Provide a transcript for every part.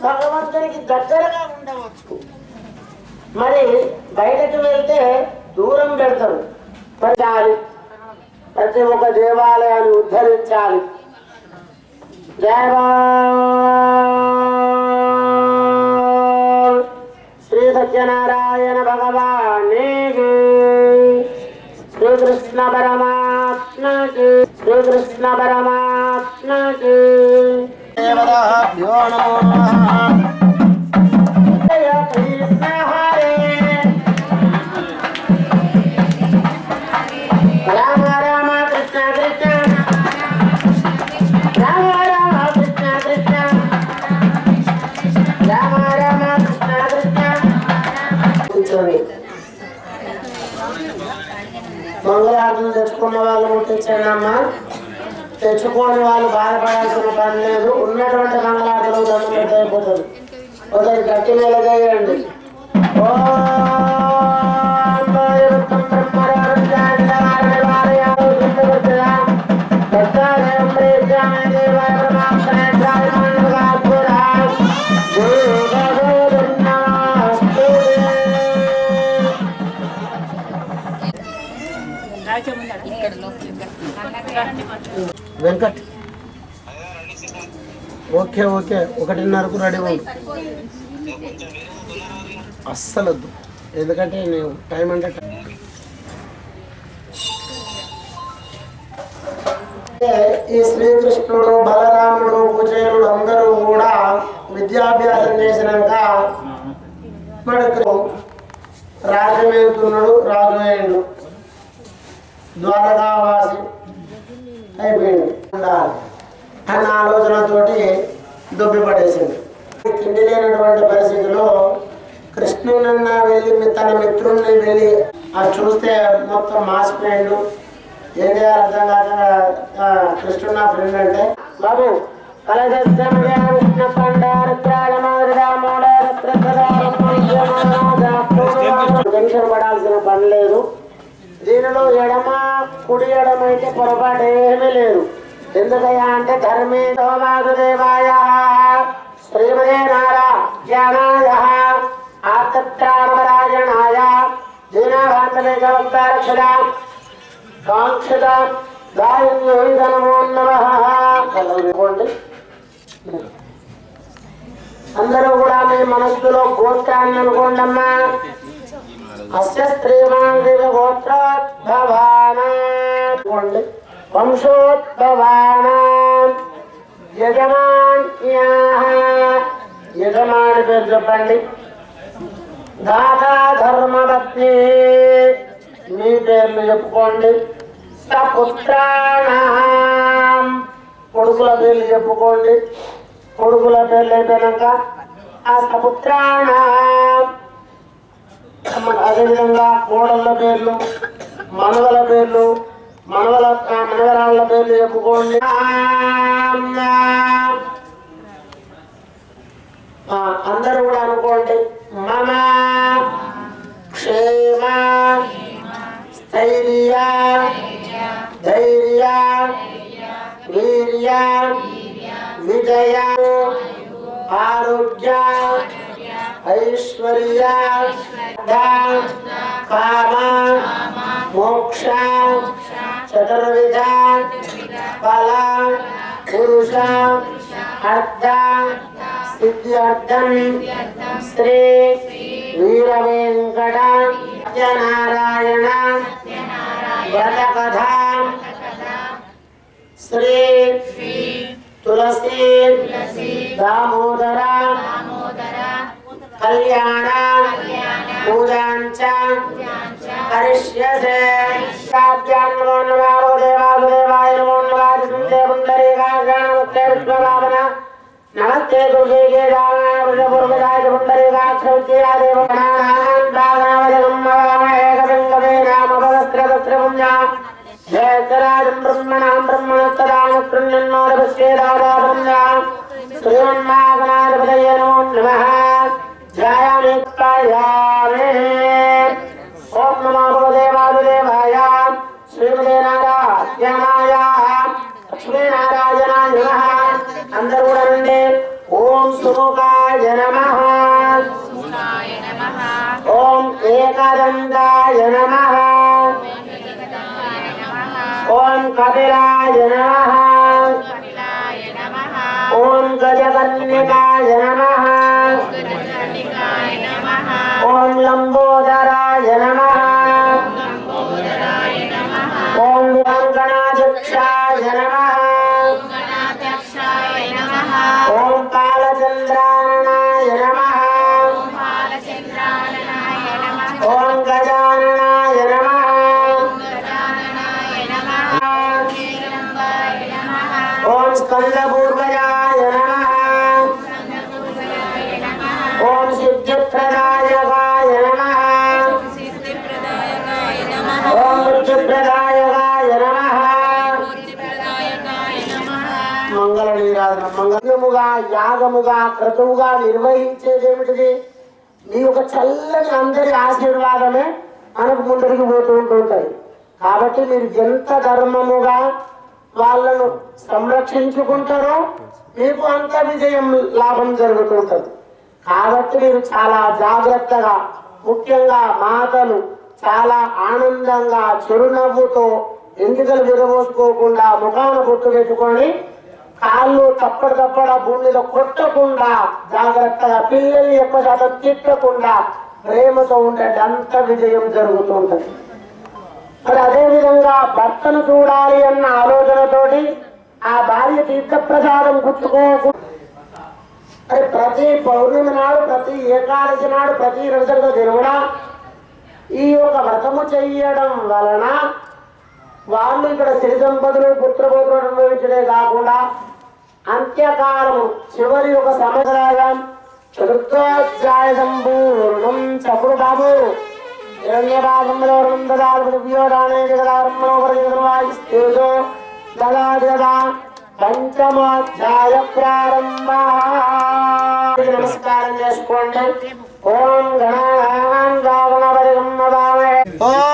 భగవంతునికి దగ్గరగా ఉండవచ్చు. మరి బయటకు వెళ్తే దూరం పెడతారు. పెట్టాలి. ప్రతి ఒక్క దేవాలయాన్ని ఉద్ధరించాలి. జయ శ్రీ సత్యనారాయణ భగవానే శ్రీకృష్ణ పరమాత్మకి శ్రీకృష్ణ పరమాత్మకి. దేవతాభ్యో నమో నమః. జయ కృష్ణ హరే రామ రామ కృష్ణ కృష్ణ రామ రామ కృష్ణ కృష్ణ రామ రామ కృష్ణ కృష్ణ కూర్చోండి మంగళారతులు తెచ్చుకున్న వాళ్ళు ముట్టించండి అమ్మా తెచ్చుకోని వాళ్ళు బాధపడాల్సిన పని లేదు ఉన్నటువంటి మంగళారతులు దండం పెడితే అయిపోతుంది ఒకరి గట్టి మెలగేయండి ఓం దైవత్వం బ్రహ్మరాజాయ వెంకట్ ఓకే ఓకే. ఒకటిన్నరకు రెడీ ఉండు అస్సలు వద్దు. ఎందుకంటే నేను టైం అంటే టైం. ఈ శ్రీకృష్ణుడు బలరాముడు కుచేలుడు అందరూ కూడా విద్యాభ్యాసం చేసినాక మనకు రాజమేతున్నాడు రాజు అయ్యిండు. ద్వారకావాసి అయిపోయింది ఉండాలి అన్న ఆలోచనతోటి దుబ్బి పడేసింది తిండి లేనటువంటి పరిస్థితిలో కృష్ణునన్న వెళ్ళి మీ- తన మిత్రుల్ని వెళ్ళి అది చూస్తే మొత్తం మాసిపోయిండు ఏం చేయాలి అర్థం కాక ఆ, కృష్ణుడు నా ఫ్రెండ్ అంటే బాబు టెన్షన్ పడాల్సిన పని లేదు. దీనిలో ఎడమ కుడి ఎడమ అయితే పొరపాటు ఏమీ లేదు. ఎందుకయ్యా అంటే ధర్మే సోమాసుదేవాయ శ్రీమదే నారాయణాయ ఆత్రాణపరాయణాయ దీనాభాంతమే జవక్తారక్షద కాంక్షద అందరూ కూడా మీ మనస్సులో గోత్రాన్ని అనుకోండి అమ్మా అస్య స్త్రీమాంగిక గోత్రోద్భవానాండి వంశోద్భవానాం యజమాన్యాః యజమాని పేరు చెప్పండి. దాతా ధర్మపత్ని మీ పేర్లు చెప్పుకోండి. సపుత్రాణం. కొడుకుల పేర్లు చెప్పుకోండి. కొడుకుల పేర్లు అయిపోయినాక ఆ సపుత్రాణం. అదేవిధంగా కోడళ్ళ పేర్లు మనవల పేర్లు మనవల మనవరాళ్ళ పేర్లు చెప్పుకోండి. అందరూ కూడా అనుకోండి. మన క్షేమ స్థైర్య ధైర్య వీర్య విజయ ఆరోగ్య ఐశ్వర్య కామ మోక్ష చతుర్విధ ఫల పురుష అర్థ సిద్ధ్యర్థం శ్రీ వీరవేంకట సత్యనారాయణ వ్రత కథ శ్రీ తులసి దామోదర కళ్యాణ పూజాంచ కరిష్యసే శాభ్యాన్నమో నమో దేవాసుదేవాయ నమో నమాది సుందే పుండరీకాగ్రాణముక్తే విశ్వభావన నమస్తే దుర్గే దానాయ వృషపూర్వదాయ ఏకదంతాయ నమ ఓం కపిలాయ నమ ఓం గజకన్యకాయ నమ ఓం లంబోదరాయ నీరాధన యాగముగా క్రతువుగా నిర్వహించేది ఏమిటిది నీ ఒక చల్లని అందరి ఆశీర్వాదమే మనకు ముందరికి పోతూ ఉంటుంటాయి కాబట్టి మీరు ఎంత ధర్మముగా వాళ్ళను సంరక్షించుకుంటారో మీకు అంత విజయం లాభం జరుగుతుంటుంది కాబట్టి మీరు చాలా జాగ్రత్తగా ముఖ్యంగా మాటలు చాలా ఆనందంగా చిరునవ్వుతో ఎందుకలు విరవోసుకోకుండా ముఖాన గుర్తు పెట్టుకొని కాళ్ళు తప్పడు తప్పడ భూమి మీద కొట్టకుండా జాగ్రత్తగా పిల్లల్ని ఎక్కువ శాతం తిట్టకుండా ప్రేమతో ఉండే అంత విజయం జరుగుతుంటది మరి అదే విధంగా భర్తను చూడాలి అన్న ఆలోచనతోటి ఆ భార్య తీర్థప్రసాదం గుర్తుకోకు మరి ప్రతి పౌర్ణమి నాడు ప్రతి ఏకాదశి నాడు ప్రతి రోజుల తిరుగుడా ఈ యొక్క వ్రతము చెయ్యడం వలన వాళ్ళు ఇక్కడ సిరి సంపదలు పుత్రబోధులు అనుభవించడే కాకుండా అంత్యకాలము చివరి ఒక సమగ్రాగం చతుర్థోధ్యాయ సంపూర్ణం చప్పుడు బాబు. హిరణ్యపాదంలో పంచమాధ్యాయ ప్రారంభ నమస్కారం చేసుకోండి. ఓం గణాన్ రావణ పరిగమ్మ ఓం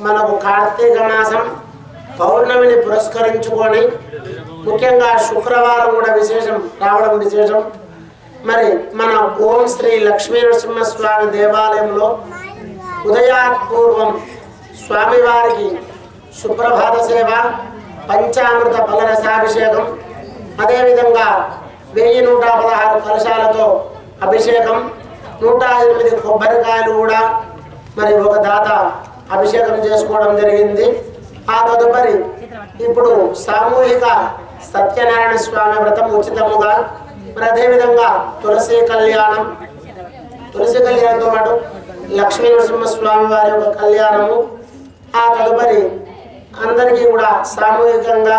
మనకు కార్తీక మాసం పౌర్ణమిని పురస్కరించుకొని ముఖ్యంగా శుక్రవారం కూడా విశేషం రావడం విశేషం. మరి మన ఓం శ్రీ లక్ష్మీ నరసింహస్వామి దేవాలయంలో ఉదయాత్పూర్వం స్వామివారికి సుప్రభాత సేవ పంచామృత పలరసాభిషేకం అదేవిధంగా వెయ్యి నూట పదహారు కలశాలతో అభిషేకం నూట ఎనిమిది కొబ్బరికాయలు కూడా మరి ఒక దాత అభిషేకం చేసుకోవడం జరిగింది. ఆ తదుపరి ఇప్పుడు సామూహిక సత్యనారాయణ స్వామి వ్రతం ఉచితముగా మరి అదేవిధంగా తులసి కళ్యాణం. తులసి కళ్యాణంతో పాటు లక్ష్మీ నరసింహస్వామి వారి యొక్క కళ్యాణము. ఆ తదుపరి అందరికీ కూడా సామూహికంగా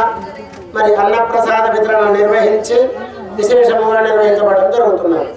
మరి అన్నప్రసాద వితరణ నిర్వహించి విశేషముగా నిర్వహించబడడం జరుగుతున్నది.